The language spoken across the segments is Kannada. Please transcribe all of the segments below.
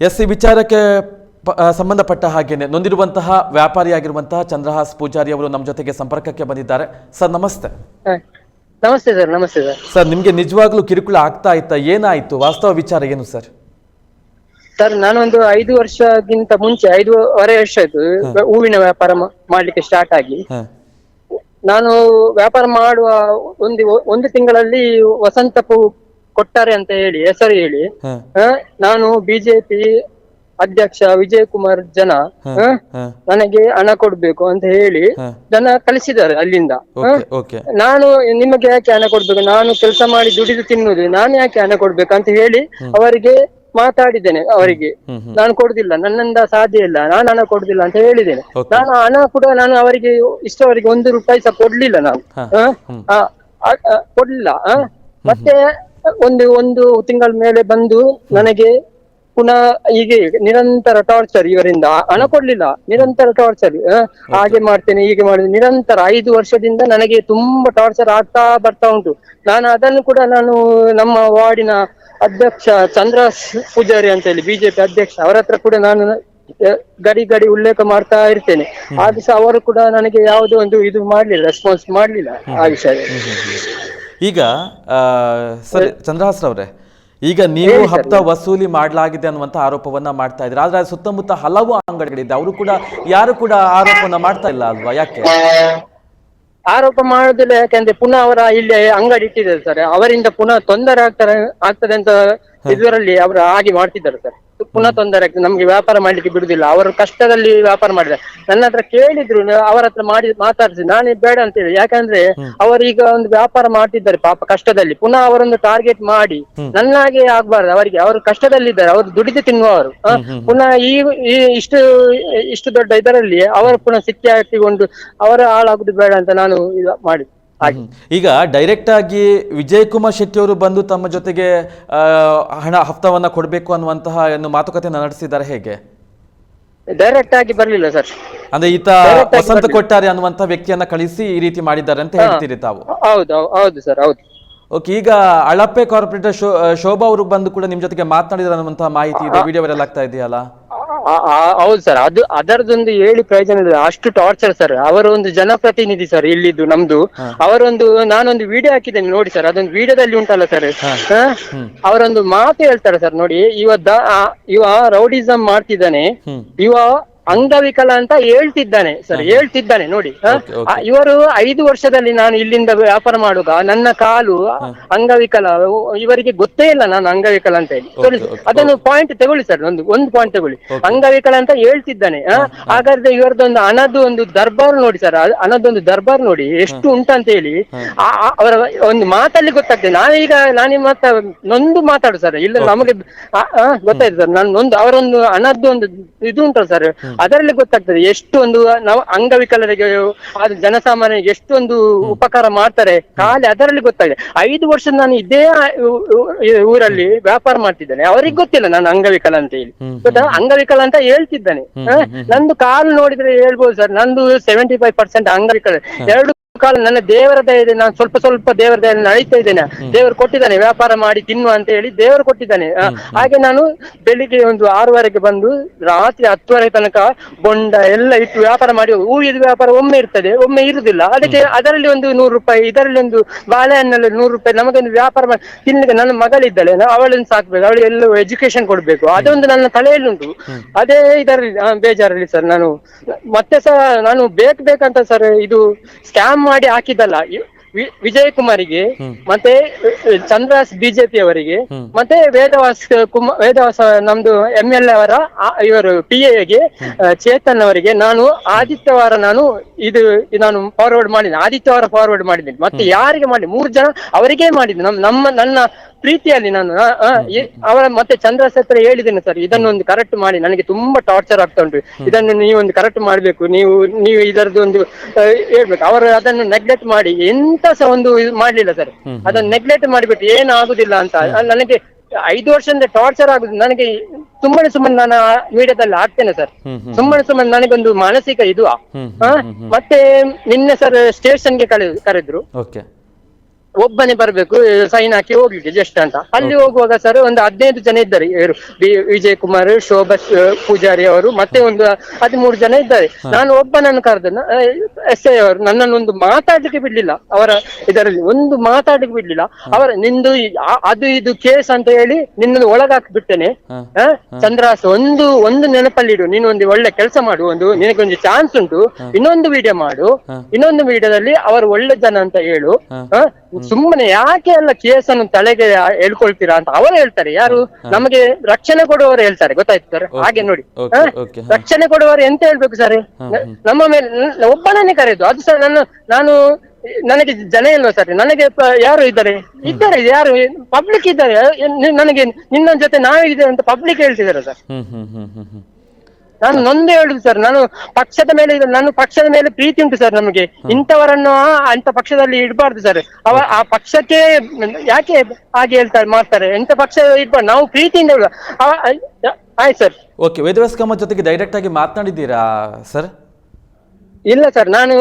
ಎಸ್ ಈ ವಿಚಾರಕ್ಕೆ ಸಂಬಂಧಪಟ್ಟ ಹಾಗೇನೆ. ನೊಂದಿರುವಂತಹ ವ್ಯಾಪಾರಿಯಾಗಿರುವಂತಹ ಚಂದ್ರಹಾಸ್ ಪೂಜಾರಿ ಅವರು ನಮ್ಮ ಜೊತೆಗೆ ಸಂಪರ್ಕಕ್ಕೆ ಬಂದಿದ್ದಾರೆ. ಸರ್ ನಮಸ್ತೆ. ನಮಸ್ತೆ ಸರ್ ನಮಸ್ತೆ ಸರ್. ಸರ್ ನಿಮಗೆ ನಿಜವಾಗ್ಲೂ ಕಿರುಕುಳ ಆಗ್ತಾ ಇತ್ತಾ? ಏನಾಯ್ತು? ವಾಸ್ತವ ವಿಚಾರ ಏನು ಸರ್? ಸರ್ ನಾನೊಂದು ಐದು ವರ್ಷಕ್ಕಿಂತ ಮುಂಚೆ ಐದೂವರೆ ವರ್ಷ ಆಯ್ತು ಹೂವಿನ ವ್ಯಾಪಾರ ಮಾ- ಮಾಡ್ಲಿಕ್ಕೆ ಸ್ಟಾರ್ಟ್ ಆಗಿ. ಹ, ನಾನು ವ್ಯಾಪಾರ ಮಾಡುವ ಒಂದು ಒಂದು ತಿಂಗಳಲ್ಲಿ ವಸಂತ ಪೂ ಕೊಟ್ಟಾರೆ ಅಂತ ಹೇಳಿ ಹೆಸರು ಹೇಳಿ ಹ, ಹ, ನಾನು ಬಿಜೆಪಿ ಅಧ್ಯಕ್ಷ ವಿಜಯ್ ಕುಮಾರ್ ಜನ ಹ, ಹ, ನನಗೆ ಹಣ ಕೊಡ್ಬೇಕು ಅಂತ ಹೇಳಿ ಹ. ಜನ ಕಳಿಸಿದ್ದಾರೆ ಅಲ್ಲಿಂದ ಹ? ಓಕೆ ಓಕೆ ನಾನು ನಿಮಗೆ ಯಾಕೆ ಹಣ ಕೊಡ್ಬೇಕು ನಾನು ಕೆಲಸ ಮಾಡಿ ದುಡಿದು ತಿನ್ನುದು ನಾನು ಯಾಕೆ ಹಣ ಕೊಡ್ಬೇಕು ಅಂತ ಹೇಳಿ ಅವರಿಗೆ ಮಾತಾಡಿದ್ದೇನೆ ಅವರಿಗೆ ಹ್ಮ್, ಹ್ಮ್. ನಾನು ಕೊಡುದಿಲ್ಲ ನನ್ನಿಂದ ಸಾಧ್ಯ ಇಲ್ಲ ನಾನು ಹಣ ಕೊಡುದಿಲ್ಲ ಅಂತ ಹೇಳಿದ್ದೇನೆ Okay. ನಾನು ಹಣ ಕೂಡ ನಾನು ಅವರಿಗೆ ಇಷ್ಟವರಿಗೆ ಒಂದು ರೂಪಾಯಿ ಸಹ ಕೊಡ್ಲಿಲ್ಲ ನಾನು ಹ, ಹ? ಹ್ಮ್. ಆ, ಆ, ಆ, ಕೊಡ್ಲಿಲ್ಲ ಹ? ಮತ್ತೆ ಒಂದು ಒಂದು ತಿಂಗಳ ಮೇಲೆ ಬಂದು ನನಗೆ ಪುನಃ ಹೀಗೆ ನಿರಂತರ ಟಾರ್ಚರ್ ಇವರಿಂದ. ಹಣ ಕೊಡ್ಲಿಲ್ಲ. ನಿರಂತರ ಟಾರ್ಚರ್ ಹಾಗೆ ಮಾಡ್ತೇನೆ ಹೀಗೆ ಮಾಡಿದ್ರೆ ನಿರಂತರ ಐದು ವರ್ಷದಿಂದ ನನಗೆ ತುಂಬಾ ಟಾರ್ಚರ್ ಆಗ್ತಾ ಬರ್ತಾ ಉಂಟು. ನಾನು ಅದನ್ನು ಕೂಡ ನಾನು ನಮ್ಮ ವಾರ್ಡಿನ ಅಧ್ಯಕ್ಷ ಚಂದ್ರ ಪೂಜಾರಿ ಅಂತ ಹೇಳಿ ಬಿಜೆಪಿ ಅಧ್ಯಕ್ಷ ಅವರ ಹತ್ರ ಕೂಡ ನಾನು ಗಡಿ ಗಡಿ ಉಲ್ಲೇಖ ಮಾಡ್ತಾ ಇರ್ತೇನೆ. ಆದ್ರೂ ಸಹ ಅವರು ಕೂಡ ನನಗೆ ಯಾವುದೋ ಒಂದು ಇದು ಮಾಡ್ಲಿಲ್ಲ ರೆಸ್ಪಾನ್ಸ್ ಮಾಡ್ಲಿಲ್ಲ ಆ ವಿಷಯದಲ್ಲಿ. ಈಗ ಆ, ಸರಿ ಚಂದ್ರಹಾಸ್ರ ಅವರೇ ಈಗ ನೀವು ಹಬ್ಬ ವಸೂಲಿ ಮಾಡಲಾಗಿದೆ ಅನ್ನುವಂಥ ಆರೋಪವನ್ನ ಮಾಡ್ತಾ ಇದ್ದೀರಾ ಆದ್ರೆ ಸುತ್ತಮುತ್ತ ಹಲವು ಅಂಗಡಿಗಳಿದೆ. ಅವರು ಕೂಡ ಯಾರು ಕೂಡ ಆರೋಪವನ್ನ ಮಾಡ್ತಾ ಇಲ್ಲ ಅಲ್ವಾ? ಯಾಕೆ? ಆರೋಪ ಮಾಡುದಿಲ್ಲ. ಯಾಕೆಂದ್ರೆ ಪುನಃ ಅವರ ಇಲ್ಲಿ ಅಂಗಡಿ ಇಟ್ಟಿದ್ದಾರೆ ಸರ್. ಅವರಿಂದ ಪುನಃ ತೊಂದರೆ ಆಗ್ತಾರೆ ಆಗ್ತದೆ ಅಂತ ಇದರಲ್ಲಿ ಅವರು ಹಾಗೆ ಮಾಡ್ತಿದ್ದಾರೆ ಸರ್. ಪುನಃ ತೊಂದರೆ ಆಗ್ತದೆ. ನಮ್ಗೆ ವ್ಯಾಪಾರ ಮಾಡ್ಲಿಕ್ಕೆ ಬಿಡುದಿಲ್ಲ. ಅವರು ಕಷ್ಟದಲ್ಲಿ ವ್ಯಾಪಾರ ಮಾಡಿದ್ದಾರೆ. ನನ್ನ ಹತ್ರ ಕೇಳಿದ್ರು ಅವರ ಹತ್ರ ಮಾಡಿ ಮಾತಾಡಿಸಿ. ನಾನೇ ಬೇಡ ಅಂತ ಹೇಳಿ. ಯಾಕಂದ್ರೆ ಅವರೀಗ ಒಂದು ವ್ಯಾಪಾರ ಮಾಡ್ತಿದ್ದಾರೆ ಪಾಪ ಕಷ್ಟದಲ್ಲಿ. ಪುನಃ ಅವರೊಂದು ಟಾರ್ಗೆಟ್ ಮಾಡಿ. ನನ್ನಾಗೆ ಆಗ್ಬಾರ್ದು. ಅವರಿಗೆ ಅವರು ಕಷ್ಟದಲ್ಲಿದ್ದಾರೆ. ಅವರು ದುಡಿದು ತಿನ್ನುವವರು? ಪುನಃ ಈ ಈ ಇಷ್ಟು ಇಷ್ಟು ದೊಡ್ಡ ಇದರಲ್ಲಿ ಅವರು ಪುನಃ ಸಿಕ್ಕಿ ಹಾಕಿಕೊಂಡು ಅವರ ಹಾಳಾಗುದು ಬೇಡ ಅಂತ ನಾನು ಇದು ಮಾಡಿ ಹಾಗೆ ಹ್ಮ್. ಈಗ ಡೈರೆಕ್ಟ್ ಆಗಿ ವಿಜಯ್ ಕುಮಾರ್ ಶೆಟ್ಟಿ ಅವರು ಬಂದು ತಮ್ಮ ಜೊತೆಗೆ ಹಣ ಹಫ್ತವನ್ನ ಕೊಡಬೇಕು ಅನ್ನುವಂತಹ ಏನು ಮಾತುಕತೆ ನಡೆಸಿದ್ದಾರೆ ಹೇಗೆ? ಡೈರೆಕ್ಟ್ ಆಗಿ ಬರಲಿಲ್ಲ ಸರ್. ಅಂದ್ರೆ ಈತ ವಸಂತ. ಕೊಟ್ಟಾರೆ ಅನ್ನುವಂತಹ ವ್ಯಕ್ತಿಯನ್ನ ಕಳಿಸಿ ಈ ರೀತಿ ಮಾಡಿದ್ದಾರೆ ಅಂತ ಹೇಳ್ತೀರಿ ತಾವು? ಹೌದು ಹೌದು, ಸರ್ ಹೌದು. ಓಕೆ ಈಗ ಅಳಪ್ಪೆ ಕಾರ್ಪೊರೇಟರ್ ಶೋಭಾ ಅವರು ಬಂದು ಕೂಡ ನಿಮ್ ಜೊತೆಗೆ ಮಾತನಾಡಿದಾರೆ ಅನ್ನುವಂತಹ ಮಾಹಿತಿ ಇದೆ ವಿಡಿಯೋ ವೈರಲ್ ಆಗ್ತಾ ಇದೆಯಲ್ಲ? ಹೌದು ಸರ್. ಅದು ಅದರದೊಂದು ಹೇಳಿ ಪ್ರಯೋಜನ ಇಲ್ಲ. ಅಷ್ಟು ಟಾರ್ಚರ್ ಸರ್ ಅವರೊಂದು ಒಂದು ಜನಪ್ರತಿನಿಧಿ ಸರ್ ಇಲ್ಲಿದ್ದು ನಮ್ದು. ಅವರೊಂದು ನಾನೊಂದು ವಿಡಿಯೋ ಹಾಕಿದ್ದೇನೆ ನೋಡಿ ಸರ್ ಅದೊಂದು ವಿಡಿಯೋದಲ್ಲಿ ಉಂಟಲ್ಲ ಸರ್ ಅವರೊಂದು ಮಾತು ಹೇಳ್ತಾರೆ ಸರ್ ನೋಡಿ. ಇವ ದ- ಇವ ರೌಡಿಸಂ ಮಾಡ್ತಿದ್ದಾನೆ. ಇವ ಅಂಗವಿಕಲ ಅಂತ ಹೇಳ್ತಿದ್ದಾನೆ ಸರ್ ಹೇಳ್ತಿದ್ದಾನೆ ನೋಡಿ. ಇವರು ಐದು ವರ್ಷದಲ್ಲಿ ನಾನು ಇಲ್ಲಿಂದ ವ್ಯಾಪಾರ ಮಾಡುವಾಗ ನನ್ನ ಕಾಲು ಅಂಗವಿಕಲ ಇವರಿಗೆ ಗೊತ್ತೇ ಇಲ್ಲ ನಾನು ಅಂಗವಿಕಲ ಅಂತ ಹೇಳಿ. ಅದನ್ನು ಪಾಯಿಂಟ್ ತಗೊಳ್ಳಿ ಸರ್ ಒಂದು ಒಂದು ಪಾಯಿಂಟ್ ತಗೊಳ್ಳಿ. ಅಂಗವಿಕಲ ಅಂತ ಹೇಳ್ತಿದ್ದಾನೆ ಹ? ಹಾಗಾದ್ರೆ ಇವರದೊಂದು ಹಣದ ಒಂದು ದರ್ಬಾರ್ ನೋಡಿ ಸರ್ ಹಣದೊಂದು ದರ್ಬಾರ್ ನೋಡಿ ಎಷ್ಟು ಉಂಟಂತ ಹೇಳಿ ಅವರ ಒಂದು ಮಾತಲ್ಲಿ ಗೊತ್ತಾಗ್ತದೆ. ನಾನೀಗ ನಾನು ಮಾತಾ ನೊಂದು ಮಾತಾಡು ಸರ್. ಇಲ್ಲ ನಮಗೆ ಗೊತ್ತಾಯ್ತು ಸರ್. ನಾನು ನೊಂದು ಅವರೊಂದು ಹಣದ್ದು ಒಂದು ಇದು ಉಂಟು ಸರ್. ಅದರಲ್ಲಿ ಗೊತ್ತಾಗ್ತದೆ ಎಷ್ಟೊಂದು ನಾವು ಅಂಗವಿಕಲರಿಗೆ ಅದು ಜನಸಾಮಾನ್ಯರಿಗೆ ಎಷ್ಟೊಂದು ಉಪಕಾರ ಮಾಡ್ತಾರೆ. ಖಾಲಿ ಅದರಲ್ಲಿ ಗೊತ್ತಾಗಿದೆ. ಐದು ವರ್ಷ ನಾನು ಇದೇ ಊರಲ್ಲಿ ವ್ಯಾಪಾರ ಮಾಡ್ತಿದ್ದೇನೆ. ಅವರಿಗೆ ಗೊತ್ತಿಲ್ಲ ನಾನು ಅಂಗವಿಕಲ ಅಂತ ಹೇಳಿ. ಗೊತ್ತಾ? ಅಂಗವಿಕಲ ಅಂತ ಹೇಳ್ತಿದ್ದಾನೆ. ಹ? ನಂದು ಕಾಲು ನೋಡಿದ್ರೆ ಹೇಳ್ಬೋದು ಸರ್. ನಂದು ಸೆವೆಂಟಿ ಫೈವ್ ಪರ್ಸೆಂಟ್ ಅಂಗವಿಕಲ ಎರಡು ಕಾಲ ನನ್ನ ದೇವರ ದಯ ನಾನು ಸ್ವಲ್ಪ ಸ್ವಲ್ಪ ದೇವರ ದಯ ನಡೀತಾ ಇದ್ದೇನೆ. ದೇವರು ಕೊಟ್ಟಿದ್ದಾನೆ ವ್ಯಾಪಾರ ಮಾಡಿ ತಿನ್ನುವ ಅಂತ ಹೇಳಿ ದೇವರು ಕೊಟ್ಟಿದ್ದಾನೆ. ಆ, ಹಾಗೆ ನಾನು ಬೆಳಿಗ್ಗೆ ಒಂದು ಆರೂವರೆಗೆ ಬಂದು ರಾತ್ರಿ ಹತ್ತುವರೆ ತನಕ ಬೊಂಡ ಎಲ್ಲ ಇಟ್ಟು ವ್ಯಾಪಾರ ಮಾಡಿ ಹೂವಿದ ವ್ಯಾಪಾರ ಒಮ್ಮೆ ಇರ್ತದೆ ಒಮ್ಮೆ ಇರುದಿಲ್ಲ. ಅದಕ್ಕೆ ಅದರಲ್ಲಿ ಒಂದು ನೂರು ರೂಪಾಯಿ ಇದರಲ್ಲಿ ಒಂದು ಬಾಳೆಹಣ್ಣಲ್ಲಿ ನೂರು ರೂಪಾಯಿ ನಮಗೊಂದು ವ್ಯಾಪಾರ ಮಾಡಿ ತಿನ್ಲಿಕ್ಕೆ ನನ್ನ ಮಗಳಿದ್ದಾಳೆ. ನಾವು ಅವಳನ್ನು ಸಾಕ್ಬೇಕು ಅವಳಿಗೆ ಎಲ್ಲ ಎಜುಕೇಶನ್ ಕೊಡ್ಬೇಕು. ಅದೊಂದು ನನ್ನ ತಲೆಯಲ್ಲಿ ಉಂಟು. ಅದೇ ಇದರಲ್ಲಿ ಆ, ಬೇಜಾರಲ್ಲಿ ಸರ್ ನಾನು ಮತ್ತೆ ಸಹ ನಾನು ಬೇಕು ಬೇಕಂತ ಸರ್ ಇದು ಸ್ಕ್ಯಾಮ್ ಮಾಡಿ ಹಾಕಿದ್ದಲ್ಲ. ವಿಜಯಕುಮಾರಿಗೆ ವಿಜಯ್ ಕುಮಾರಿಗೆ ಮತ್ತೆ ಚಂದ್ರಾಸ್ ಬಿಜೆಪಿ ಅವರಿಗೆ ಮತ್ತೆ ವೇದವಾಸ್ ಕುಮಾರ್ ವೇದವಾಸ ನಮ್ದು ಎಂ ಎಲ್ ಎ ಅವರ ಇವರು ಪಿ ಎಗೆ ಚೇತನ್ ಅವರಿಗೆ ನಾನು ಆದಿತ್ಯವಾರ ನಾನು ಇದು ನಾನು ಫಾರ್ವರ್ಡ್ ಮಾಡಿದ್ದೇನೆ ಆದಿತ್ಯವಾರ ಫಾರ್ವರ್ಡ್ ಮಾಡಿದ್ದೀನಿ ಮತ್ತೆ ಯಾರಿಗೆ ಮಾಡಿ ಮೂರು ಜನ ಅವರಿಗೆ ಮಾಡಿದ್ದೆ. ನಮ್ಮ ನಮ್ಮ ನನ್ನ ಪ್ರೀತಿಯಲ್ಲಿ ನಾನು ಆ, ಆ, ಈ- ಅವರ ಮತ್ತೆ ಚಂದ್ರಸ್ ಹತ್ರ ಹೇಳಿದ್ದೇನೆ ಸರ್ ಇದನ್ನು ಒಂದು ಕರೆಕ್ಟ್ ಮಾಡಿ ನನಗೆ ತುಂಬಾ ಟಾರ್ಚರ್ ಆಗ್ತಾ ಉಂಟು. ಇದನ್ನು ನೀವು ಒಂದು ಕರೆಕ್ಟ್ ಮಾಡಬೇಕು. ನೀವು ನೀವು ಇದರದ್ದು ಒಂದು ಆ, ಹೇಳ್ಬೇಕು. ಅವರು ಅದನ್ನು ನೆಗ್ಲೆಕ್ಟ್ ಮಾಡಿ ಎಂತ ಸಹ ಒಂದು ಇದು ಮಾಡ್ಲಿಲ್ಲ ಸರ್ ಅದನ್ನು ನೆಗ್ಲೆಕ್ಟ್ ಮಾಡಿಬಿಟ್ಟು ಏನು ಆಗುದಿಲ್ಲ ಅಂತ ನನಗೆ ಐದು ವರ್ಷದಿಂದ ಟಾರ್ಚರ್ ಆಗುದು ನನಗೆ ಸುಮ್ಮನೆ ಸುಮ್ಮನೆ ನಾನು ಮೀಡಿಯಾದಲ್ಲಿ ಆಗ್ತೇನೆ ಸರ್ ಸುಮ್ಮನೆ ಸುಮ್ಮನೆ ನನಗೊಂದು ಮಾನಸಿಕ ಇದು. ಆ. ಹ್ಮ್, ಆ, ಮತ್ತೆ ನಿನ್ನೆ ಸರ್ ಸ್ಟೇಷನ್ಗೆ ಕರೆ ಕರೆದ್ರು. ಓಕೆ ಒಬ್ಬನೇ ಬರ್ಬೇಕು ಸೈನ್ ಹಾಕಿ ಹೋಗ್ಲಿಕ್ಕೆ ಜಸ್ಟ್ ಅಂತ. ಅಲ್ಲಿ ಹೋಗುವಾಗ ಸರ್ ಒಂದು ಹದಿನೈದು ಜನ ಇದ್ದಾರೆ ಇವರು ವಿಜಯ್ ಕುಮಾರ್ ಶೋಭಾ ಪೂಜಾರಿ ಅವರು ಮತ್ತೆ ಒಂದು ಹದಿಮೂರು ಜನ ಇದ್ದಾರೆ. ನಾನು ಒಬ್ಬನನ್ನು ಕರೆದ ಎಸ್ ಐ ಅವರು ನನ್ನನ್ನು ಒಂದು ಮಾತಾಡ್ಲಿಕ್ಕೆ ಬಿಡ್ಲಿಲ್ಲ. ಅವರ ಇದರಲ್ಲಿ ಒಂದು ಮಾತಾಡ್ಲಿಕ್ಕೆ ಬಿಡ್ಲಿಲ್ಲ. ಅವರ ನಿಂದು ಅದು ಇದು ಕೇಸ್ ಅಂತ ಹೇಳಿ ನಿನ್ನನ್ನು ಒಳಗಾಕಿ ಬಿಡ್ತೇನೆ? ಚಂದ್ರಾಸ್ ಒಂದು ಒಂದು ನೆನಪಲ್ಲಿಡು ನೀನು ಒಂದು ಒಳ್ಳೆ ಕೆಲಸ ಮಾಡು ಒಂದು ನಿನಗೊಂದು ಚಾನ್ಸ್ ಉಂಟು. ಇನ್ನೊಂದು ವಿಡಿಯೋ ಮಾಡು. ಇನ್ನೊಂದು ವಿಡಿಯೋದಲ್ಲಿ ಅವರು ಒಳ್ಳೆ ಜನ ಅಂತ ಹೇಳು? ಸುಮ್ಮನೆ ಯಾಕೆ ಎಲ್ಲ ಕೇಸನ್ನು ತಲೆಗೆ ಹೇಳ್ಕೊಳ್ತೀರಾ ಅಂತ ಅವರು ಹೇಳ್ತಾರೆ. ಯಾರು? ನಮಗೆ ರಕ್ಷಣೆ ಕೊಡುವವರು ಹೇಳ್ತಾರೆ. ಗೊತ್ತಾಯ್ತು ಸರ್? ಹಾಗೆ ನೋಡಿ. ರಕ್ಷಣೆ ಕೊಡುವವರು ಎಂತ ಹೇಳ್ಬೇಕು ಸರ್? ನಮ್ಮ ಮೇಲೆ ಒಬ್ಬನನ್ನೇ ಕರೆದು. ಅದು ಸರ್ ನನ್ನ ನಾನು ನನಗೆ ಜನ ಇಲ್ವ ಸರ್? ನನಗೆ ಯಾರು ಇದ್ದಾರೆ? ಇದ್ದಾರೆ. ಯಾರು? ಪಬ್ಲಿಕ್ ಇದ್ದಾರೆ. ನನಗೆ ನಿನ್ನ ಜೊತೆ ನಾವೇ ಇದ್ದೇವೆ ಅಂತ ಪಬ್ಲಿಕ್ ಹೇಳ್ತಿದ್ದಾರೆ ಸರ್. ನಾನು ನೊಂದು ಹೇಳುದು ಸರ್ ನಾನು ಪಕ್ಷದ ಮೇಲೆ ಇದು- ನಾನು ಪಕ್ಷದ ಮೇಲೆ ಪ್ರೀತಿ ಉಂಟು ಸರ್ ನಮಗೆ. ಇಂಥವರನ್ನು ಅಂತ ಪಕ್ಷದಲ್ಲಿ ಇಡಬಾರ್ದು ಸರ್ ಅವ ಆ ಪಕ್ಷಕ್ಕೆ ಯಾಕೆ ಹಾಗೆ ಹೇಳ್ತಾರೆ ಮಾಡ್ತಾರೆ? ಎಂತ ಪಕ್ಷ ಇಡ್ಬಾರ್ದು? ನಾವು ಪ್ರೀತಿಯಿಂದ ಅವ- ಆಯ್ತು ಸರ್ ಓಕೆ ವೇದವ್ಯಾಸ ಕಾಮತ್ ಜೊತೆಗೆ ಡೈರೆಕ್ಟ್ ಆಗಿ ಮಾತನಾಡಿದ್ದೀರಾ ಸರ್ ಇಲ್ಲ ಸರ್ ನಾನು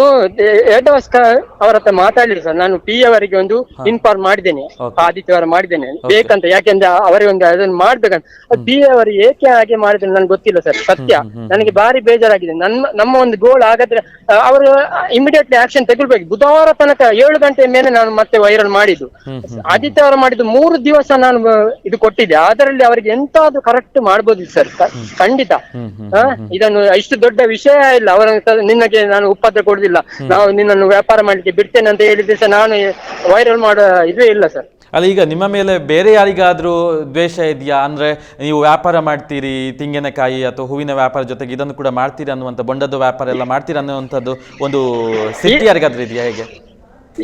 ಏಟವಾಸ್ಕ ಅವರ ಹತ್ರ ಮಾತಾಡಲಿಲ್ಲ ಸರ್. ನಾನು ಪಿ ಅವರಿಗೆ ಒಂದು ಇನ್ಫಾರ್ಮ್ ಮಾಡಿದ್ದೇನೆ. ಆದಿತ್ಯವಾರ ಮಾಡಿದ್ದೇನೆ. ಬೇಕಂತ ಯಾಕೆಂದ್ರೆ ಅವರಿಗೆ ಒಂದು ಅದನ್ನು ಮಾಡ್ಬೇಕಂತ. ಪಿ ಅವರು ಏಕೆ ಹಾಗೆ ಮಾಡಿದ್ರೆ ನನ್ಗೆ ಗೊತ್ತಿಲ್ಲ ಸರ್ ಸತ್ಯ. ನನಗೆ ಭಾರಿ ಬೇಜಾರಾಗಿದೆ. ನನ್ನ ನಮ್ಮ ಒಂದು ಗೋಲ್ ಹಾಗಾದ್ರೆ ಆ, ಅವರು ಇಮಿಡಿಯೇಟ್ಲಿ ಆಕ್ಷನ್ ತಗೊಳ್ಬೇಕು ಬುಧವಾರ ತನಕ ಏಳು ಗಂಟೆ ಮೇಲೆ ನಾನು ಮತ್ತೆ ವೈರಲ್ ಮಾಡಿದ್ದು. ಆದಿತ್ಯವಾರ ಮಾಡಿದ್ದು ಮೂರು ದಿವಸ ನಾನು ಇದು ಕೊಟ್ಟಿದ್ದೆ. ಅದರಲ್ಲಿ ಅವರಿಗೆ ಎಂತಾದ್ರೂ ಕರೆಕ್ಟ್ ಮಾಡ್ಬೋದಿತ್ತು ಸರ್. ಖಂಡಿತ. ಇದನ್ನು ಇಷ್ಟು ದೊಡ್ಡ ವಿಷಯ ಇಲ್ಲ. ಅವರ ನಿನಗೆ ನಾನು ಉಪದ್ರ ಕೊಡುದಿಲ್ಲ. ನಾವು ನಿನ್ನನ್ನು ವ್ಯಾಪಾರ ಮಾಡ್ಲಿಕ್ಕೆ ಬಿಡ್ತೇನೆ ಅಂತ ಹೇಳಿದ್ರೆ ನಾನು ವೈರಲ್ ಮಾಡೋ ಇದೇ ಇಲ್ಲ ಸರ್. ಅಲ್ಲ ಈಗ ನಿಮ್ಮ ಮೇಲೆ ಬೇರೆ ಯಾರಿಗಾದ್ರೂ ದ್ವೇಷ ಇದೆಯಾ? ಅಂದ್ರೆ ನೀವು ವ್ಯಾಪಾರ ಮಾಡ್ತೀರಿ ತೆಂಗಿನಕಾಯಿ ಅಥವಾ ಹೂವಿನ ವ್ಯಾಪಾರ ಜೊತೆಗೆ ಇದನ್ನು ಕೂಡ ಮಾಡ್ತೀರಿ ಅನ್ನುವಂಥ ಬೊಂಡದ ವ್ಯಾಪಾರ ಎಲ್ಲ ಮಾಡ್ತೀರಿ ಅನ್ನುವಂಥದ್ದು ಒಂದು ಸಿಟ್ಟಿ ಯಾರಿಗಾದ್ರೂ ಇದೆಯಾ ಹೇಗೆ?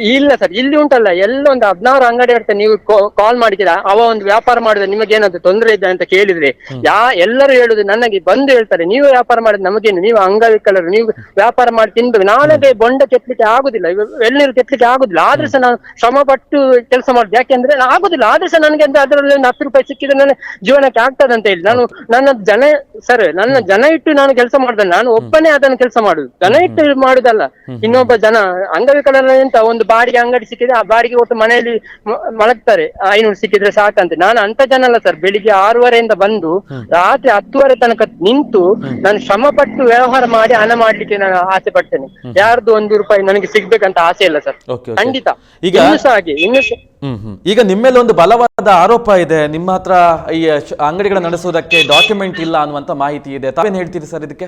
ಇಲ್ಲ ಸರ್ ಇಲ್ಲಿ ಉಂಟಲ್ಲ ಎಲ್ಲ ಒಂದು ಹದಿನಾರು ಅಂಗಡಿ ಇರ್ತದೆ ನೀವು ಕಾಲ್ ಮಾಡಿದ್ದೀರಾ ಅವ ಒಂದು ವ್ಯಾಪಾರ ಮಾಡಿದ್ರೆ ನಿಮಗೆ ಏನಾದ್ರು ತೊಂದರೆ ಇದೆ ಅಂತ ಕೇಳಿದ್ರೆ ಯಾ ಎಲ್ಲರೂ ಹೇಳುದು ನನಗೆ ಬಂದು ಹೇಳ್ತಾರೆ ನೀವು ವ್ಯಾಪಾರ ಮಾಡಿದ್ರೆ ನಮಗೇನು ನೀವು ಅಂಗವಿಕಲರು ನೀವು ವ್ಯಾಪಾರ ಮಾಡಿ ತಿನ್ಬೇಕು ನಾಳೆಗೆ ಬೊಂಡ ಕೆತ್ತಲಿಕ್ಕೆ ಆಗುದಿಲ್ಲ ಎಳ್ನೀರು ಕೆತ್ತಲಿಕ್ಕೆ ಆಗುದಿಲ್ಲ ಆದ್ರೆ ಸಹ ನಾನು ಶ್ರಮ ಪಟ್ಟು ಕೆಲಸ ಮಾಡುದು ಯಾಕೆಂದ್ರೆ ನಾನು ಆಗುದಿಲ್ಲ ಆದ್ರೆ ಸಹ ನನಗೆ ಅಂದ್ರೆ ಅದರಲ್ಲಿ ಒಂದು ಹತ್ತು ರೂಪಾಯಿ ಸಿಕ್ಕಿದ್ರೆ ನನ್ನ ಜೀವನಕ್ಕೆ ಆಗ್ತದೆ ಅಂತ ಹೇಳಿ ನಾನು ನನ್ನ ಜನ ಸರ್ ನನ್ನ ಜನ ಇಟ್ಟು ನಾನು ಕೆಲಸ ಮಾಡ್ದೆ ನಾನು ಒಬ್ಬನೇ ಅದನ್ನು ಕೆಲಸ ಮಾಡುದು ಜನ ಇಟ್ಟು ಮಾಡುದಲ್ಲ ಇನ್ನೊಬ್ಬ ಜನ ಅಂಗವಿಕಲರ ಎಂತ ಒಂದು ಬಾಡಿಗೆ ಅಂಗಡಿ ಸಿಕ್ಕಿದ್ರೆ ಆ ಬಾಡಿಗೆ ಒಟ್ಟು ಮನೆಯಲ್ಲಿ ಮಲಗ್ತಾರೆ. ಐನೂರು ಸಿಕ್ಕಿದ್ರೆ ಸಾಕಂತೆ. ನಾನು ಅಂತ ಜನ ಅಲ್ಲ ಸರ್. ಬೆಳಿಗ್ಗೆ ಆರೂವರೆಯಿಂದ ಬಂದು ರಾತ್ರಿ ಹತ್ತುವರೆ ತನಕ ನಿಂತು ನಾನು ಶ್ರಮ ಪಟ್ಟು ವ್ಯವಹಾರ ಮಾಡಿ ಹಣ ಮಾಡ್ಲಿಕ್ಕೆ ನಾನು ಆಸೆ ಪಡ್ತೇನೆ. ಯಾರ್ದು ಒಂದು ರೂಪಾಯಿ ನನಗೆ ಸಿಗ್ಬೇಕಂತ ಆಸೆ ಇಲ್ಲ ಸರ್. ಖಂಡಿತ. ಈಗ- ಸಹ ಹಾಗೆ ಇನ್ನು ಈಗ ನಿಮ್ಮ ಮೇಲೆ ಒಂದು ಬಲವಾದ ಆರೋಪ ಇದೆ. ನಿಮ್ಮ ಹತ್ರ ಈ ಅಂಗಡಿಗಳ ನಡೆಸುವುದಕ್ಕೆ ಡಾಕ್ಯುಮೆಂಟ್ ಇಲ್ಲ ಅನ್ನುವಂತ ಮಾಹಿತಿ ಇದೆ. ತಾವೇನ್ ಹೇಳ್ತೀರಿ ಸರ್ ಇದಕ್ಕೆ?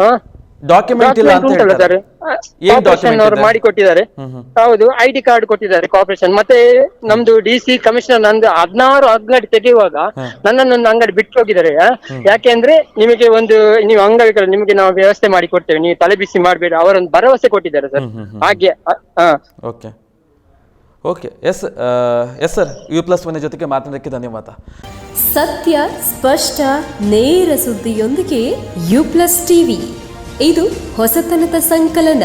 ಹಾ? ಡಾಕ್ಯುಮೆಂಟ್ ಇಲ್ಲ ಅಂತ ಉಂಟಲ್ಲ ಹೇಳ್ತಾರೆ. ಏನ್ ಡಾಕ್ಯುಮೆಂಟ್ ಅವರು ಮಾಡಿ ಕೊಟ್ಟಿದ್ದಾರೆ. ಹೌದು ಐಡಿ ಡಿ ಕಾರ್ಡ್ ಕೊಟ್ಟಿದ್ದಾರೆ ಕಾರ್ಪೊರೇಷನ್ ಮತ್ತೆ ನಮ್ದು ಡಿ ಸಿ ಕಮಿಷನರ್ ನಂದು ಹದಿನಾರು ಅಂಗಡಿ ತೆಗೆಯುವಾಗ ನನ್ನನ್ನೊಂದು ಅಂಗಡಿ ಬಿಟ್ಟು ಹೋಗಿದ್ದಾರೆ. ಆ? ಯಾಕೆಂದ್ರೆ ನಿಮಗೆ ಒಂದು ನೀವು ಅಂಗಡಿಗಳು ನಿಮಗೆ ನಾವು ವ್ಯವಸ್ಥೆ ಮಾಡಿ ಕೊಡ್ತೇವೆ ನೀವು ತಲೆ ಬಿಸಿ ಮಾಡಬೇಡಿ. ಅವರೊಂದು ಭರವಸೆ ಕೊಟ್ಟಿದ್ದಾರೆ ಸರ್. ಹಾಗೆ ಆ, ಆ. Okay okay yes yes sir U plus one ಜೊತೆಗೆ ಮಾತನಾಡೋಕ್ಕೆ ಧನ್ಯವಾದ. ಸತ್ಯ ಸ್ಪಷ್ಟ ನೇರ ಸುದ್ದಿಯೊಂದಿಗೆ ಯು ಪ್ಲಸ್ ಟಿವಿ ಇದು ಹೊಸತನದ ಸಂಕಲನ.